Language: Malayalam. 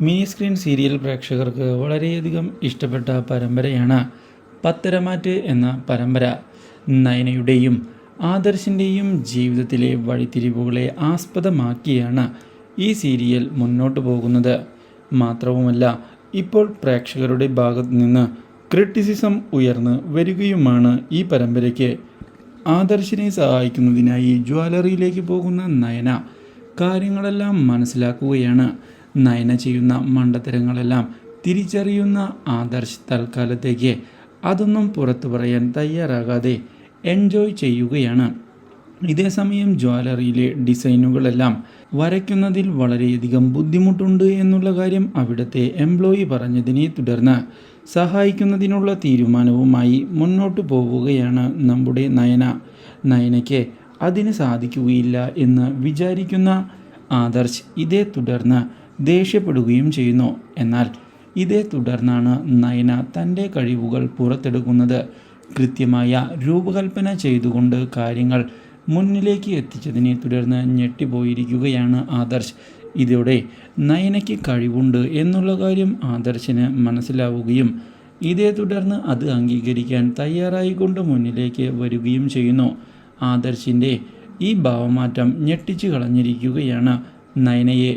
മിനി സ്ക്രീൻ സീരിയൽ പ്രേക്ഷകർക്ക് വളരെയധികം ഇഷ്ടപ്പെട്ട പരമ്പരയാണ് പത്തരമാറ്റ് എന്ന പരമ്പര. നയനയുടെയും ആദർശിന്റെയും ജീവിതത്തിലെ വഴിത്തിരിവുകളെ ആസ്പദമാക്കിയാണ് ഈ സീരിയൽ മുന്നോട്ട് പോകുന്നത്. മാത്രവുമല്ല ഇപ്പോൾ പ്രേക്ഷകരുടെ ഭാഗത്തു നിന്ന് ക്രിറ്റിസിസം ഉയർന്ന് വരികയുമാണ് ഈ പരമ്പരയ്ക്ക്. ആദർശിനെ സഹായിക്കുന്നതിനായി ജ്വാലറിയിലേക്ക് പോകുന്ന നയന കാര്യങ്ങളെല്ലാം മനസ്സിലാക്കുകയാണ്. നയന ചെയ്യുന്ന മണ്ടത്തരങ്ങളെല്ലാം തിരിച്ചറിയുന്ന ആദർശ് തൽക്കാലത്തേക്ക് അതൊന്നും പുറത്തു പറയാൻ തയ്യാറാകാതെ എൻജോയ് ചെയ്യുകയാണ്. ഇതേസമയം ജ്വാലറിയിലെ ഡിസൈനുകളെല്ലാം വരയ്ക്കുന്നതിൽ വളരെയധികം ബുദ്ധിമുട്ടുണ്ട് എന്നുള്ള കാര്യം അവിടുത്തെ എംപ്ലോയി പറഞ്ഞതിനെ തുടർന്ന് സഹായിക്കുന്നതിനുള്ള തീരുമാനവുമായി മുന്നോട്ട് പോവുകയാണ് നമ്മുടെ നയന. നയനയ്ക്ക് അതിന് സാധിക്കുകയില്ല എന്ന് വിചാരിക്കുന്ന ആദർശ് ഇതേ തുടർന്ന് ദേഷ്യപ്പെടുകയും ചെയ്യുന്നു. എന്നാൽ ഇതേ തുടർന്നാണ് നയന തന്റെ കഴിവുകൾ പുറത്തെടുക്കുന്നത്. കൃത്യമായ രൂപകൽപ്പന ചെയ്തുകൊണ്ട് കാര്യങ്ങൾ മുന്നിലേക്ക് എത്തിച്ചതിനെ തുടർന്ന് ഞെട്ടിപ്പോയിരിക്കുകയാണ് ആദർശ്. ഇതോടെ നയനയ്ക്ക് കഴിവുണ്ട് എന്നുള്ള കാര്യം ആദർശിന് മനസ്സിലാവുകയും ഇതേ തുടർന്ന് അത് അംഗീകരിക്കാൻ തയ്യാറായിക്കൊണ്ട് മുന്നിലേക്ക് വരികയും ചെയ്യുന്നു. ആദർശിന്റെ ഈ ഭാവമാറ്റം ഞെട്ടിച്ചു കളഞ്ഞിരിക്കുകയാണ് നയനയെ.